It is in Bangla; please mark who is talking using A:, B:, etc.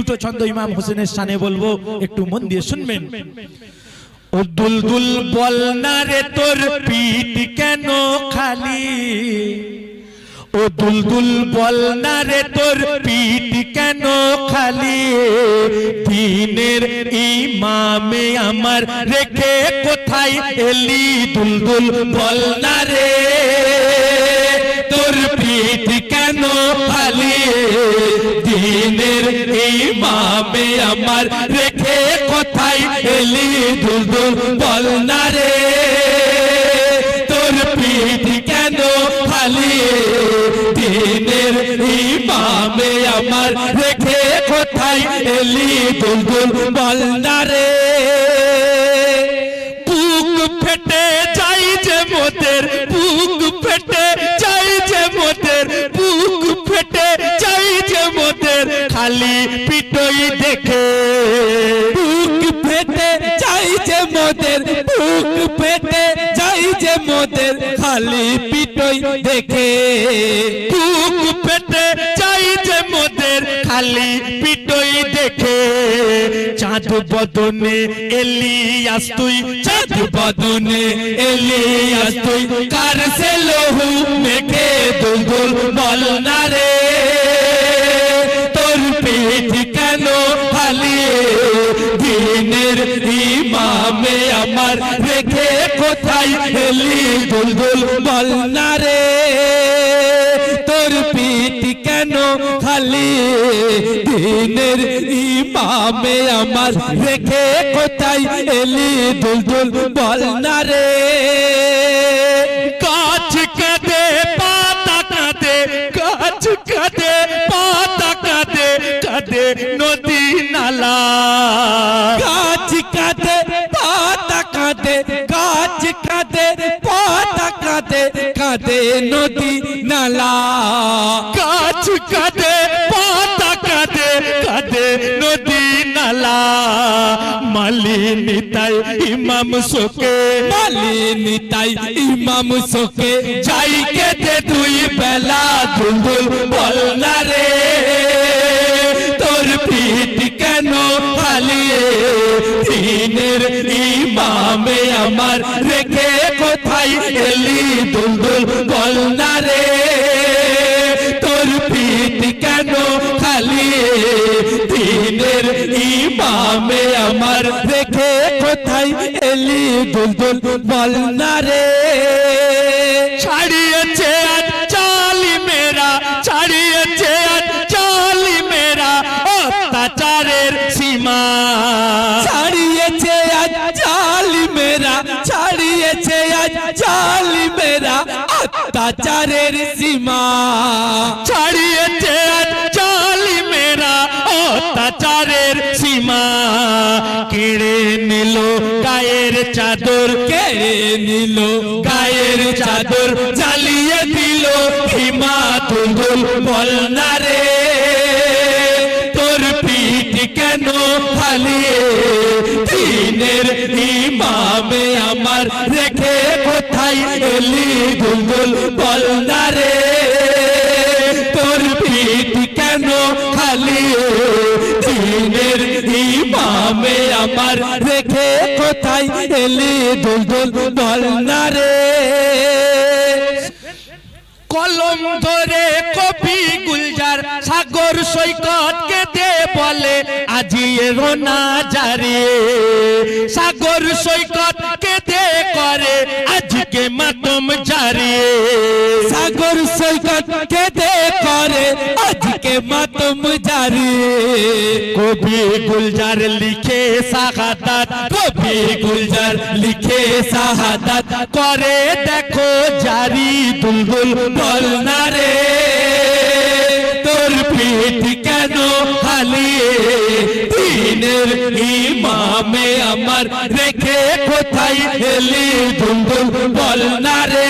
A: দুটো ছন্দ ইমাম হোসেনের সানে বলব, একটু মন দিয়ে শুনবেন। ও দুলদুল বল না রে তোর পিঠ কেন খালি? ও দুলদুল বল না রে তোর পিঠ কেন খালি? দিনের ইমামে আমার রেখে কোথায় এলি? দুলদুল বল না রে তোর পিঠ কেন ইমামে আমার রেখে কোথায় এলি দুলদুল? বল না রে। তোর পিঠ কেন খালি? দিনের ইমামে আমার রেখে কোথায় এলি দুলদুল? বল না রে। ফেটে যাই যে মোদের, বুক ফেটে যাই মোদের বুক ফেটে যাই যে মোদের খালি পিটই দেখে।
B: বুক ফেটে যাই যে মোদের খালি পিটই দেখে।
A: চাঁদ বদনে এলিয়াস, তুই চাঁদ বদনে এলিয়াস, তুই কার সে লহু মেঘে দুলদুল বল না রে আমার রেখে কোথায় এলি দুলদুল বল না রে
B: তোর পিটি কেন খালি? দিনের ইমামে আমার রেখে কোথায় এলি দুলদুল বল না রে
A: কাঁদে নদী নালা,
B: গাছ কাঁদে, পাতা কাঁদে কাঁদে নদী নালা।
A: মালিনী তাই ইমাম শোকে,
B: মালিনী তাই ইমাম সোকে
A: যাই কেটে দুই বেলা দুলদুল বল না রে তোর পিঠ কেন খালি দিনের ইমামে আমার রেখে কোথায় এলি দুলদুল না রে তোর পিঠ কেন খালি? দিনের ইমামে আমার
B: রেখে কোথায় এলি দুলদুল বল না রে
A: ছাড়িয়েছে চালি মেরা ছাড়িয়েছে চালি মেরা অত্যাচারের সীমা।
B: ছাড়িয়েছে জালি মেরা অত্যাচারের সীমা।
A: ছাড়িয়েছে চালি মেরা অত্যাচারের সীমা। কেড়ে নিল গায়ের চাদর,
B: কেড়ে নিল
A: গায়ের চাদর চালিয়ে দিল হিমা তুল বল খালি দিনের ইমামে আমার রেখে কোথায় এলি দুলদুল বল না রে তোর পিঠ কেন খালি দিনের ইমামে আমার রেখে কোথায় এলি দুলদুল বল না রে কলম ধরে কবি গুলজার সাগর সৈকত কেঁদে বলে রোনা জারে। সাগর সৈকত কেঁদে করে, আজকে মাতম জারি।
B: সাগর সৈকত কেদে করে, আজকে মাতম জারি।
A: কবি গুলজার লিখে শাহাদাত, কবি গুলজার লিখে শাহাদাত করে, দেখো জারি, বুলবুল বল না রে দিনের ইমামে আমার রেখে কোথায় এলি দুলদুল বল না রে